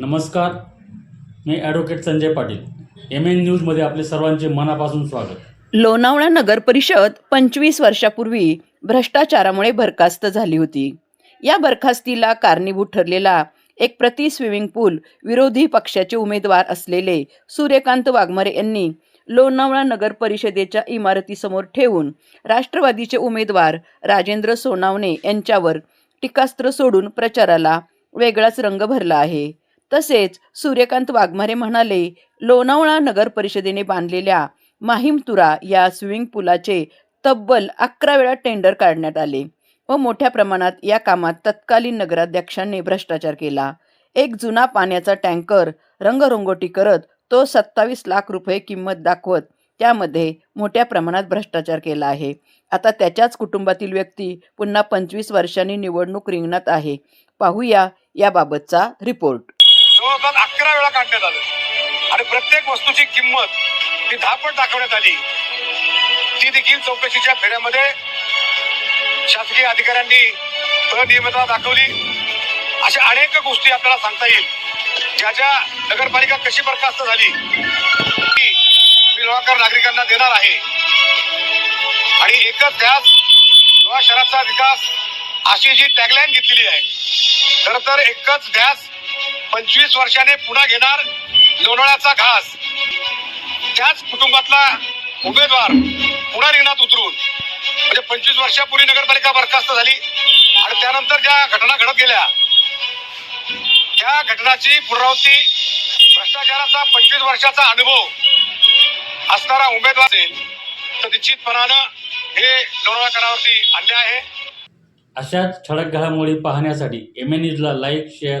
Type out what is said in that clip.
नमस्कार मी advocate Sanjay Patil. M N न्यूजमध्ये आपले सर्वांचे मनापासून स्वागत. लोणावळा नगर परिषद पंचवीस वर्षापूर्वी भ्रष्टाचारामुळे बरखास्त झाली होती. या बरखास्तीला कारणीभूत ठरलेला एक प्रति स्विमिंग पूल विरोधी पक्षाचे उमेदवार असलेले सूर्यकांत वाघमारे यांनी लोणावळा नगर परिषदेच्या इमारतीसमोर ठेवून राष्ट्रवादीचे उमेदवार राजेंद्र सोनावणे यांच्यावर टीकास्त्र सोडून प्रचाराला वेगळाच रंग भरला आहे. तसेच सूर्यकांत वाघमारे म्हणाले लोणावळा नगर परिषदेने बांधलेल्या माहीमतुरा या स्विमिंग पुलाचे तब्बल अकरा वेळा टेंडर काढण्यात आले व मोठ्या प्रमाणात या कामात तत्कालीन नगराध्यक्षांनी भ्रष्टाचार केला. एक जुना पाण्याचा टँकर रंगरंगोटी करत तो सत्तावीस लाख रुपये किंमत दाखवत त्यामध्ये मोठ्या प्रमाणात भ्रष्टाचार केला आहे. आता त्याच्याच कुटुंबातील व्यक्ती पुन्हा पंचवीस वर्षांनी निवडणूक रिंगणात आहे. पाहूया याबाबतचा रिपोर्ट जवळपास अकरा वेळा काढण्यात आलं. आणि प्रत्येक वस्तूची किंमत ती धापट दाखवण्यात आली. ती देखील चौकशीच्या फेऱ्यामध्ये शासकीय अधिकाऱ्यांनी अनियमितता दाखवली. अशा अनेक गोष्टी आपल्याला सांगता येईल. ज्या ज्या नगरपालिका कशी बरखास्त झाली ती मी लोहाकर नागरिकांना देणार आहे. आणि एकच ध्यास लोहा शहराचा विकास अशी जी टॅगलाईन घेतलेली आहे खर तर एकच ध्यास पंचवीस वर्षाने पुन्हा घेणार लोणाळ्याचा घास. त्याच कुटुंबातला उमेदवार पुन्हा रिंगणात उतरून म्हणजे पंचवीस वर्षापूर्वी नगरपालिका बरखास्त झाली आणि त्यानंतर ज्या घटना घडत गेल्या त्या घटनाची पुनरावृत्ती भ्रष्टाचाराचा पंचवीस वर्षाचा अनुभव असणारा उमेदवार असेल तर निश्चितपणानं हे लोणावळ्याकरावरती अन्याय आहे. अशाच ठळक घडामोडी पाहण्यासाठी एम एन न्यूजला लाईक शेअर